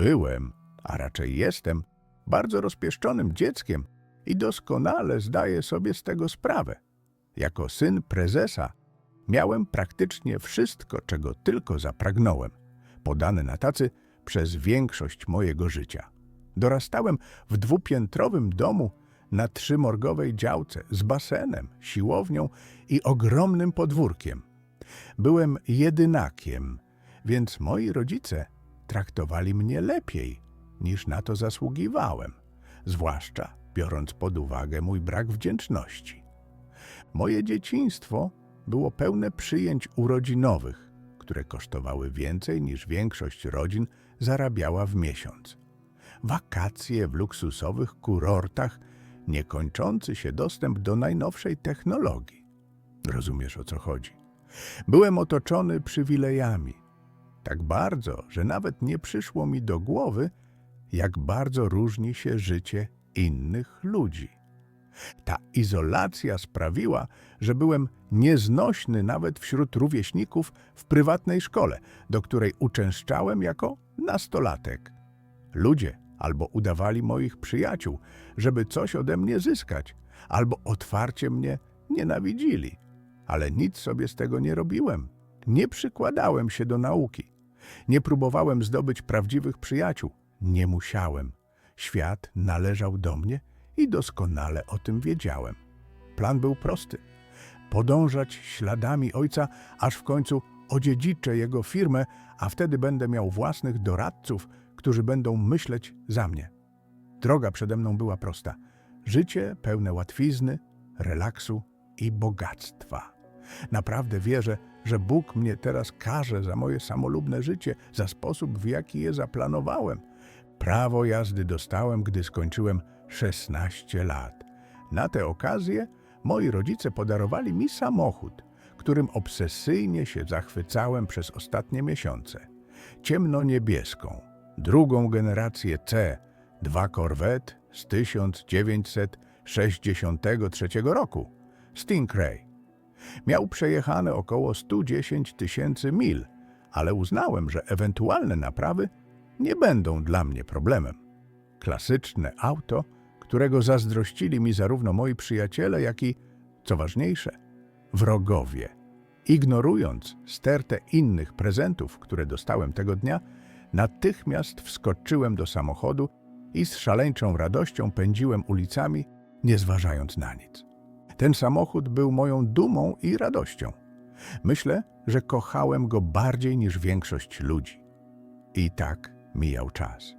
Byłem, a raczej jestem, bardzo rozpieszczonym dzieckiem i doskonale zdaję sobie z tego sprawę. Jako syn prezesa miałem praktycznie wszystko, czego tylko zapragnąłem, podane na tacy przez większość mojego życia. Dorastałem w dwupiętrowym domu na trzymorgowej działce z basenem, siłownią i ogromnym podwórkiem. Byłem jedynakiem, więc moi rodzice traktowali mnie lepiej niż na to zasługiwałem, zwłaszcza biorąc pod uwagę mój brak wdzięczności. Moje dzieciństwo było pełne przyjęć urodzinowych, które kosztowały więcej niż większość rodzin zarabiała w miesiąc. Wakacje w luksusowych kurortach, niekończący się dostęp do najnowszej technologii. Rozumiesz o co chodzi? Byłem otoczony przywilejami. Tak bardzo, że nawet nie przyszło mi do głowy, jak bardzo różni się życie innych ludzi. Ta izolacja sprawiła, że byłem nieznośny nawet wśród rówieśników w prywatnej szkole, do której uczęszczałem jako nastolatek. Ludzie albo udawali moich przyjaciół, żeby coś ode mnie zyskać, albo otwarcie mnie nienawidzili. Ale nic sobie z tego nie robiłem. Nie przykładałem się do nauki. Nie próbowałem zdobyć prawdziwych przyjaciół. Nie musiałem. Świat należał do mnie i doskonale o tym wiedziałem. Plan był prosty. Podążać śladami ojca, aż w końcu odziedziczę jego firmę, a wtedy będę miał własnych doradców, którzy będą myśleć za mnie. Droga przede mną była prosta. Życie pełne łatwizny, relaksu i bogactwa. Naprawdę wierzę, że Bóg mnie teraz karze za moje samolubne życie, za sposób, w jaki je zaplanowałem. Prawo jazdy dostałem, gdy skończyłem 16 lat. Na tę okazję moi rodzice podarowali mi samochód, którym obsesyjnie się zachwycałem przez ostatnie miesiące. Ciemno-niebieską, drugą generację C, dwa Corvette z 1963 roku, Stingray. Miał przejechane około 110 tysięcy mil, ale uznałem, że ewentualne naprawy nie będą dla mnie problemem. Klasyczne auto, którego zazdrościli mi zarówno moi przyjaciele, jak i, co ważniejsze, wrogowie. Ignorując stertę innych prezentów, które dostałem tego dnia, natychmiast wskoczyłem do samochodu i z szaleńczą radością pędziłem ulicami, nie zważając na nic. Ten samochód był moją dumą i radością. Myślę, że kochałem go bardziej niż większość ludzi. I tak mijał czas.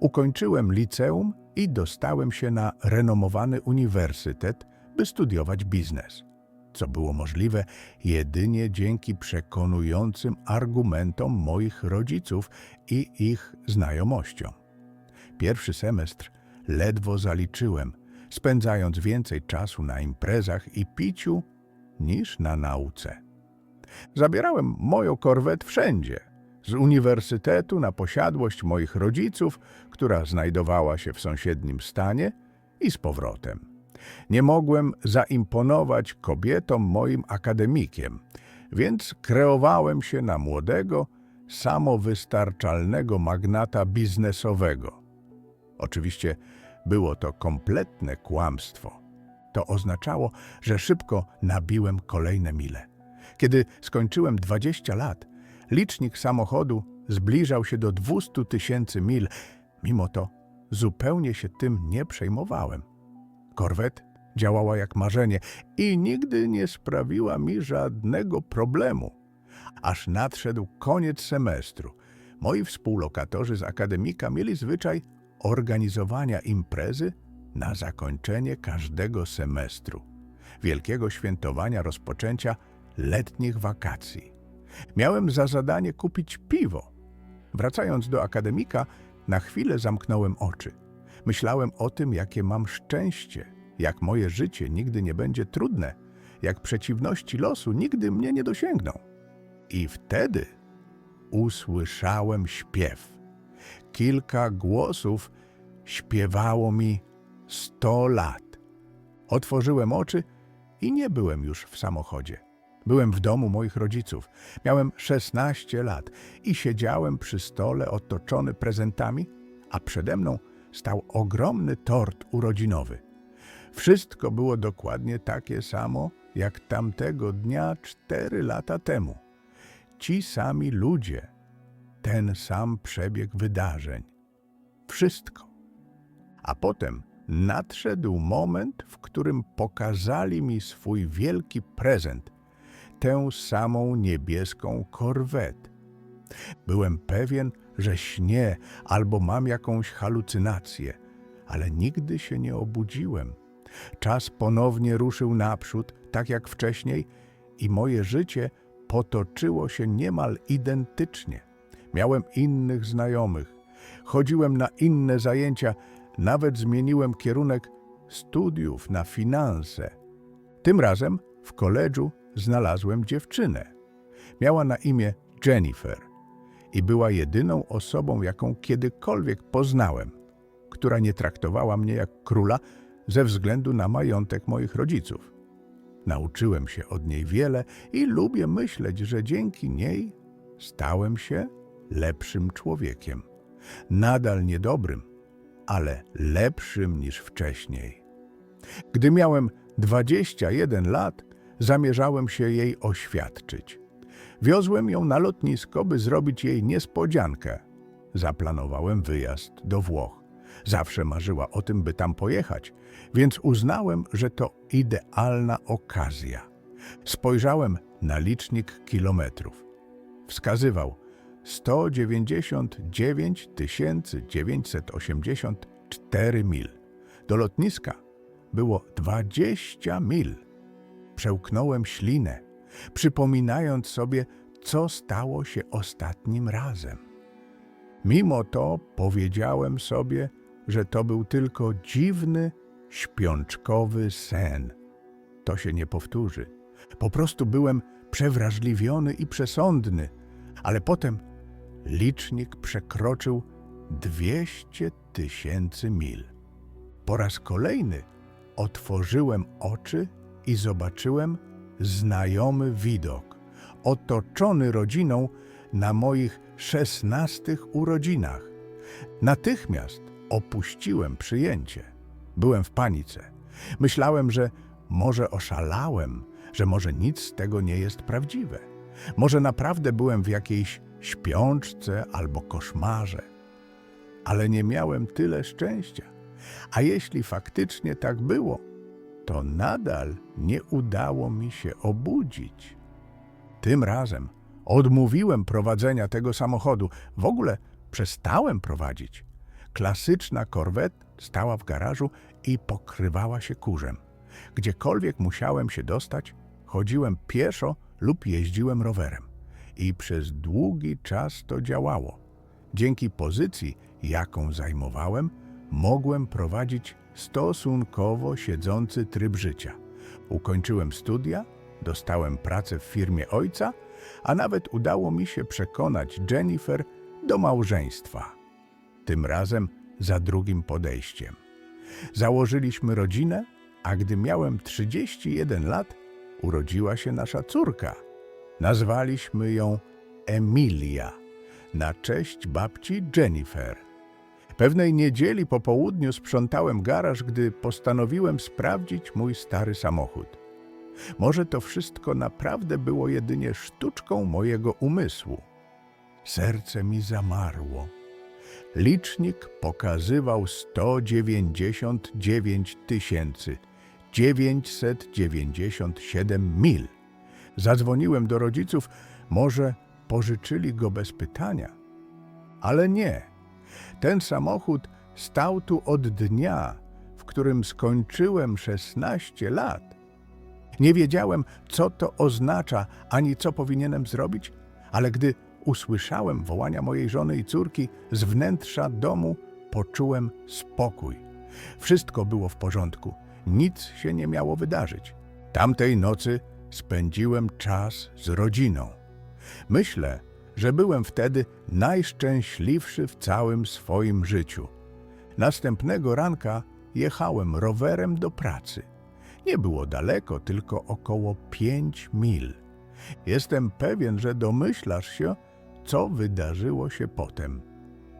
Ukończyłem liceum i dostałem się na renomowany uniwersytet, by studiować biznes, co było możliwe jedynie dzięki przekonującym argumentom moich rodziców i ich znajomościom. Pierwszy semestr ledwo zaliczyłem, spędzając więcej czasu na imprezach i piciu niż na nauce. Zabierałem moją korwet wszędzie, z uniwersytetu na posiadłość moich rodziców, która znajdowała się w sąsiednim stanie, i z powrotem. Nie mogłem zaimponować kobietom moim akademikiem, więc kreowałem się na młodego, samowystarczalnego magnata biznesowego. Oczywiście było to kompletne kłamstwo. To oznaczało, że szybko nabiłem kolejne mile. Kiedy skończyłem 20 lat, licznik samochodu zbliżał się do 200 tysięcy mil. Mimo to zupełnie się tym nie przejmowałem. Korwet działała jak marzenie i nigdy nie sprawiła mi żadnego problemu. Aż nadszedł koniec semestru. Moi współlokatorzy z akademika mieli zwyczaj organizowania imprezy na zakończenie każdego semestru, wielkiego świętowania rozpoczęcia letnich wakacji. Miałem za zadanie kupić piwo. Wracając do akademika, na chwilę zamknąłem oczy. Myślałem o tym, jakie mam szczęście, jak moje życie nigdy nie będzie trudne, jak przeciwności losu nigdy mnie nie dosięgną. I wtedy usłyszałem śpiew. Kilka głosów śpiewało mi sto lat. Otworzyłem oczy i nie byłem już w samochodzie. Byłem w domu moich rodziców. Miałem 16 lat i siedziałem przy stole otoczony prezentami, a przede mną stał ogromny tort urodzinowy. Wszystko było dokładnie takie samo, jak tamtego dnia cztery lata temu. Ci sami ludzie, ten sam przebieg wydarzeń. Wszystko. A potem nadszedł moment, w którym pokazali mi swój wielki prezent, tę samą niebieską korwetę. Byłem pewien, że śnię albo mam jakąś halucynację, ale nigdy się nie obudziłem. Czas ponownie ruszył naprzód, tak jak wcześniej, i moje życie potoczyło się niemal identycznie. Miałem innych znajomych, chodziłem na inne zajęcia, nawet zmieniłem kierunek studiów na finanse. Tym razem w koledżu znalazłem dziewczynę. Miała na imię Jennifer i była jedyną osobą, jaką kiedykolwiek poznałem, która nie traktowała mnie jak króla ze względu na majątek moich rodziców. Nauczyłem się od niej wiele i lubię myśleć, że dzięki niej stałem się lepszym człowiekiem. Nadal niedobrym, ale lepszym niż wcześniej. Gdy miałem 21 lat, zamierzałem się jej oświadczyć. Wiozłem ją na lotnisko, by zrobić jej niespodziankę. Zaplanowałem wyjazd do Włoch. Zawsze marzyła o tym, by tam pojechać, więc uznałem, że to idealna okazja. Spojrzałem na licznik kilometrów. Wskazywał 199 984 mil. Do lotniska było 20 mil. Przełknąłem ślinę, przypominając sobie, co stało się ostatnim razem. Mimo to powiedziałem sobie, że to był tylko dziwny, śpiączkowy sen. To się nie powtórzy. Po prostu byłem przewrażliwiony i przesądny, ale potem licznik przekroczył 200 tysięcy mil. Po raz kolejny otworzyłem oczy i zobaczyłem znajomy widok, otoczony rodziną na moich szesnastych urodzinach. Natychmiast opuściłem przyjęcie. Byłem w panice. Myślałem, że może oszalałem, że może nic z tego nie jest prawdziwe. Może naprawdę byłem w jakiejś śpiączce albo koszmarze. Ale nie miałem tyle szczęścia. A jeśli faktycznie tak było, to nadal nie udało mi się obudzić. Tym razem odmówiłem prowadzenia tego samochodu. W ogóle przestałem prowadzić. Klasyczna Corvette stała w garażu i pokrywała się kurzem. Gdziekolwiek musiałem się dostać, chodziłem pieszo lub jeździłem rowerem. I przez długi czas to działało. Dzięki pozycji, jaką zajmowałem, mogłem prowadzić stosunkowo siedzący tryb życia. Ukończyłem studia, dostałem pracę w firmie ojca, a nawet udało mi się przekonać Jennifer do małżeństwa. Tym razem za drugim podejściem. Założyliśmy rodzinę, a gdy miałem 31 lat, urodziła się nasza córka. Nazwaliśmy ją Emilia na cześć babci Jennifer. Pewnej niedzieli po południu sprzątałem garaż, gdy postanowiłem sprawdzić mój stary samochód. Może to wszystko naprawdę było jedynie sztuczką mojego umysłu. Serce mi zamarło. Licznik pokazywał 199 tysięcy 997 mil. Zadzwoniłem do rodziców, może pożyczyli go bez pytania. Ale nie. Ten samochód stał tu od dnia, w którym skończyłem 16 lat. Nie wiedziałem, co to oznacza, ani co powinienem zrobić, ale gdy usłyszałem wołania mojej żony i córki z wnętrza domu, poczułem spokój. Wszystko było w porządku, nic się nie miało wydarzyć. Tamtej nocy spędziłem czas z rodziną. Myślę, że byłem wtedy najszczęśliwszy w całym swoim życiu. Następnego ranka jechałem rowerem do pracy. Nie było daleko, tylko około pięć mil. Jestem pewien, że domyślasz się, co wydarzyło się potem.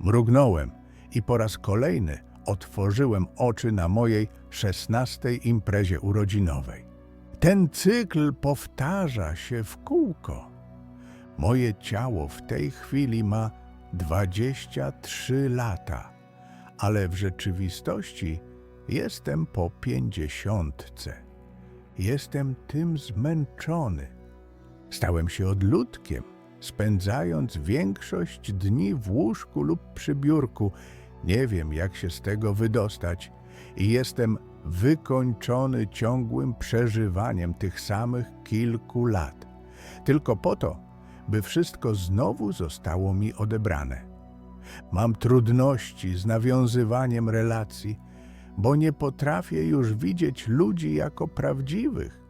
Mrugnąłem i po raz kolejny otworzyłem oczy na mojej szesnastej imprezie urodzinowej. Ten cykl powtarza się w kółko. Moje ciało w tej chwili ma 23 lata, ale w rzeczywistości jestem po pięćdziesiątce. Jestem tym zmęczony. Stałem się odludkiem, spędzając większość dni w łóżku lub przy biurku. Nie wiem, jak się z tego wydostać i jestem wykończony ciągłym przeżywaniem tych samych kilku lat. Tylko po to, by wszystko znowu zostało mi odebrane. Mam trudności z nawiązywaniem relacji, bo nie potrafię już widzieć ludzi jako prawdziwych.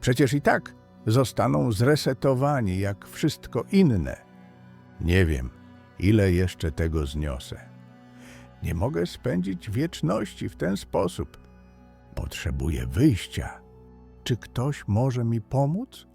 Przecież i tak zostaną zresetowani jak wszystko inne. Nie wiem, ile jeszcze tego zniosę. Nie mogę spędzić wieczności w ten sposób. Potrzebuję wyjścia. Czy ktoś może mi pomóc?